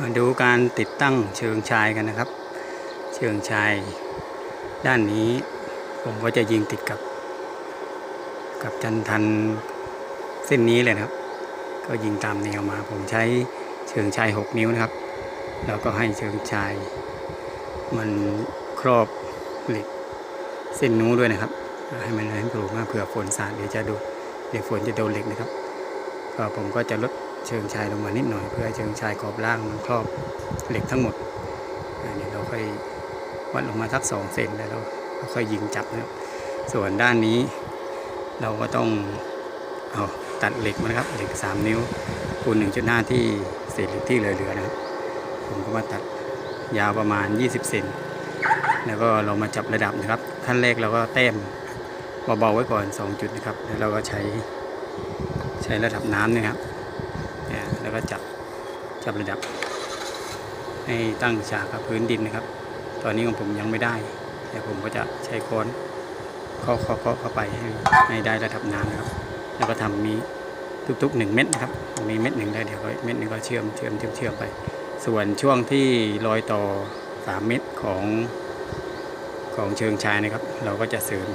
มาดูการติดตั้งเชิงชายกันนะครับ เชิงชาย ด้านนี้ผมก็จะยิงติดกับ กับจันทันเส้นนี้เลยนะครับ ก็ยิงตามแนวมา ผมใช้เชิงชาย 6 นิ้วนะครับ แล้วก็ให้เชิงชาย มันครอบเหล็กเส้นนู้นด้วยนะครับ ให้มันให้มันปลูกมากเผื่อฝนสาดเดี๋ยวจะดูเดี๋ยวฝนจะโดนเหล็กนะครับ ก็ผมก็จะลด เชิงชายลงมานิดหน่อย เพื่อเชิงชายขอบล่างมันครอบเหล็กทั้งหมดเดี๋ยวเราค่อยวัดลงมาสักสองเซนแล้วเราเราค่อยยิงจับนะครับ ส่วนด้านนี้เราก็ต้องเอาตัดเหล็กมานะครับเหล็ก 3 นิ้วคูณ1.5 ที่เศษเหล็กที่เหลือๆนะครับผมก็มาตัดยาวประมาณ 20 เซนแล้วก็เรามาจับระดับนะครับ ขั้นแรกเราก็แต้มเบาๆไว้ก่อน 2 จุดนะครับ แล้วเราก็ใช้ใช้ระดับน้ำนะครับ แล้วก็จับจับระดับ ให้ตั้งฉากกับพื้นดินนะครับ ตอนนี้ของผมยังไม่ได้เดี๋ยวผมก็จะใช้ค้อนเคาะเคาะเคาะเข้าไปให้ให้ได้ระดับน้ำนะครับ แล้วก็ทำมีทุกๆ1เม็ดนะครับมีเม็ดหนึ่งได้เดี๋ยวก็เม็ดหนึ่งก็เชื่อมเชื่อมเชื่อมเชื่อมไป ส่วนช่วงที่รอยต่อ3เม็ดของของเชิงชายนะครับ เราก็จะเสริม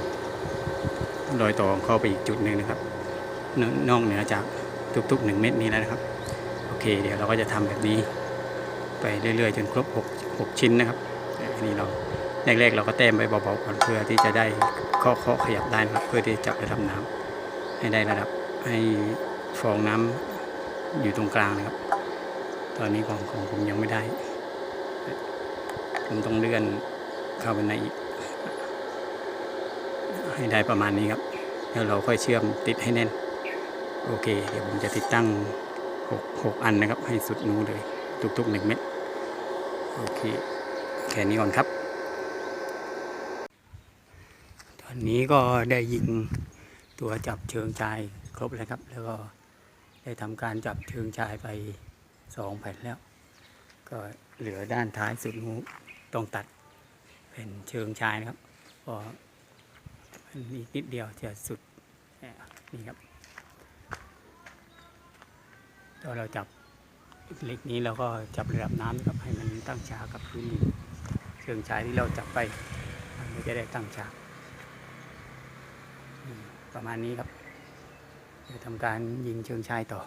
รอยต่อเข้าไปอีกจุดหนึ่งนะครับนนอกเหนือจาก ทุกๆ 1 เม็ดนี้แล้วนะครับ โอเค เดี๋ยวเราก็จะทำแบบนี้ ไปเรื่อยๆ จนครบ 6 6 ชิ้นนะครับอันนี้เราแรกๆเราก็แต้มไปเบาๆก่อนเพื่อที่จะได้เคาะเคาะขยับได้นะครับ เพื่อที่จะจับระดับน้ำให้ได้ระดับให้ฟองน้ำอยู่ตรงกลางนะครับ ตอนนี้ของของผมยังไม่ได้ ผมต้องเลื่อนเข้าไปในอีกให้ได้ประมาณนี้ครับ แล้วเราค่อยเชื่อมติดให้แน่น โอเค เดี๋ยวผมจะติดตั้งหกหกอันนะครับ ให้สุดนู้เลย ทุกๆหนึ่งเม็ดโอเค แค่นี้ก่อนครับ ตอนนี้ก็ได้ยิงตัวจับเชิงชายครบแล้วครับ แล้วก็ได้ทำการจับเชิงชายไปสองแผ่นแล้ว ก็เหลือด้านท้ายสุดนู้ต้องตัดเป็นเชิงชายนะครับพอมันอีกนิดเดียวจะสุดนี่ครับ ตอนเราจับเหล็กนี้เราก็จับระดับน้ำครับให้มันตั้งฉากกับพื้นดินเชิงชายที่เราจับไปมันจะได้ตั้งฉากประมาณนี้ครับจะทำการยิงเชิงชายต่อ